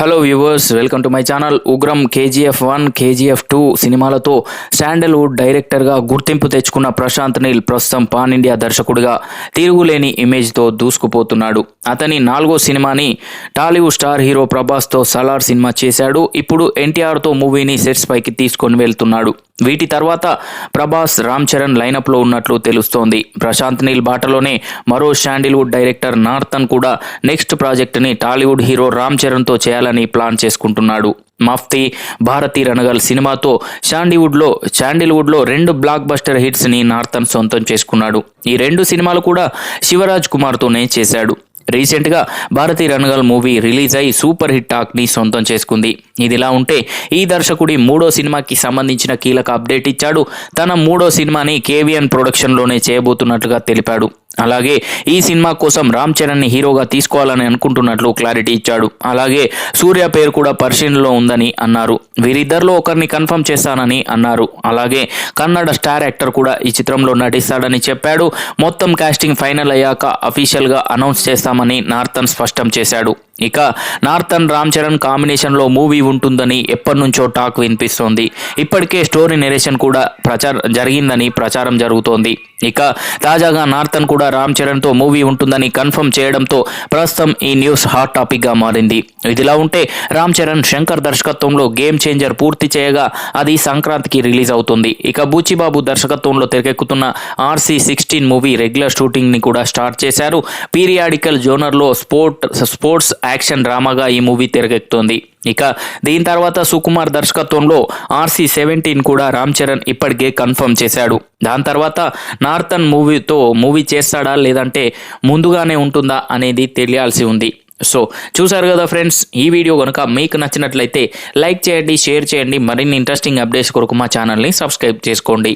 Hello viewers welcome to my channel Ugramm KGF one KGF two సినిమాలతో Sandalwood డైరెక్టర్గా గుర్తింపు తెచ్చుకున్న ప్రశాంత్ నీల్ ప్రస్తుతం పాన్ ఇండియా దర్శకుడిగా తిరుగులేని ఇమేజ్తో దూసుకుపోతున్నాడు. అతని నాలుగో సినిమాని టాలీవుడ్ స్టార్ హీరో ప్రభాస్తో సలార్ సినిమా చేశాడు. ఇప్పుడు ఎన్టీఆర్తో మూవీని సెట్స్ పైకి తీసుకొని వెళ్తున్నాడు. వీటి తర్వాత ప్రభాస్ రామ్ చరణ్ లైనప్లో ఉన్నట్లు తెలుస్తోంది. ప్రశాంత్ నీల్ బాటలోనే మరో శాండిల్వుడ్ డైరెక్టర్ నార్థన్ కూడా నెక్స్ట్ ప్రాజెక్టుని టాలీవుడ్ హీరో రామ్ చరణ్తో చేయాలని ప్లాన్ చేసుకుంటున్నాడు. మఫ్తీ భారతీ రణగల్ సినిమాతో శాండీవుడ్లో శాండిల్వుడ్లో రెండు బ్లాక్ బస్టర్ హిట్స్ని నార్థన్ సొంతం చేసుకున్నాడు. ఈ రెండు సినిమాలు కూడా శివరాజ్ కుమార్తోనే చేశాడు. రీసెంట్గా భారతీ రణగల్ మూవీ రిలీజ్ అయి సూపర్ హిట్ టాక్ని సొంతం చేసుకుంది. ఇదిలా ఉంటే ఈ దర్శకుడి మూడో సినిమాకి సంబంధించిన కీలక అప్డేట్ ఇచ్చాడు. తన మూడో సినిమాని కేవీఎన్ ప్రొడక్షన్లోనే చేయబోతున్నట్లుగా తెలిపాడు. అలాగే ఈ సినిమా కోసం రామ్ చరణ్ని హీరోగా తీసుకోవాలని అనుకుంటున్నట్లు క్లారిటీ ఇచ్చాడు. అలాగే సూర్య పేరు కూడా పరిశీలనలో ఉందని అన్నారు. వీరిద్దరిలో ఒకరిని కన్ఫర్మ్ చేస్తానని అన్నారు. అలాగే కన్నడ స్టార్ యాక్టర్ కూడా ఈ చిత్రంలో నటిస్తాడని చెప్పాడు. మొత్తం కాస్టింగ్ ఫైనల్ అయ్యాక అఫీషియల్గా అనౌన్స్ చేస్తామని నార్థన్ స్పష్టం చేశాడు. ఇక నార్థన్ రామ్ చరణ్ కాంబినేషన్లో మూవీ ఉంటుందని ఎప్పటి నుంచో టాక్ వినిపిస్తోంది. ఇప్పటికే స్టోరీ నెరేషన్ కూడా ప్రచార జరిగిందని ప్రచారం జరుగుతోంది. ఇక తాజాగా నార్థన్ కూడా రామ్ చరణ్తో మూవీ ఉంటుందని కన్ఫర్మ్ చేయడంతో ప్రస్తుతం ఈ న్యూస్ హాట్ టాపిక్గా మారింది. ఇదిలా ఉంటే రామ్ చరణ్ శంకర్ దర్శకత్వంలో గేమ్ చేంజర్ పూర్తి చేయగా అది సంక్రాంతికి రిలీజ్ అవుతుంది. ఇక బూచిబాబు దర్శకత్వంలో తెరకెక్కుతున్న ఆర్సీ సిక్స్టీన్ మూవీ రెగ్యులర్ షూటింగ్ని కూడా స్టార్ట్ చేశారు. పీరియాడికల్ జోనర్లో స్పోర్ట్ స్పోర్ట్స్ యాక్షన్ డ్రామాగా ఈ మూవీ తెరకెక్కుతోంది. ఇక దీని తర్వాత సుకుమార్ దర్శకత్వంలో ఆర్సీ సెవెంటీన్ కూడా రామ్ చరణ్ ఇప్పటికే కన్ఫర్మ్ చేశాడు. దాని తర్వాత నార్థన్ మూవీతో మూవీ చేస్తాడా లేదంటే ముందుగానే ఉంటుందా అనేది తెలియాల్సి ఉంది. సో చూసారు కదా ఫ్రెండ్స్ ఈ వీడియో కనుక మీకు నచ్చినట్లయితే లైక్ చేయండి షేర్ చేయండి మరిన్ని ఇంట్రెస్టింగ్ అప్డేట్స్ కొరకు మా ఛానల్ని సబ్స్క్రైబ్ చేసుకోండి.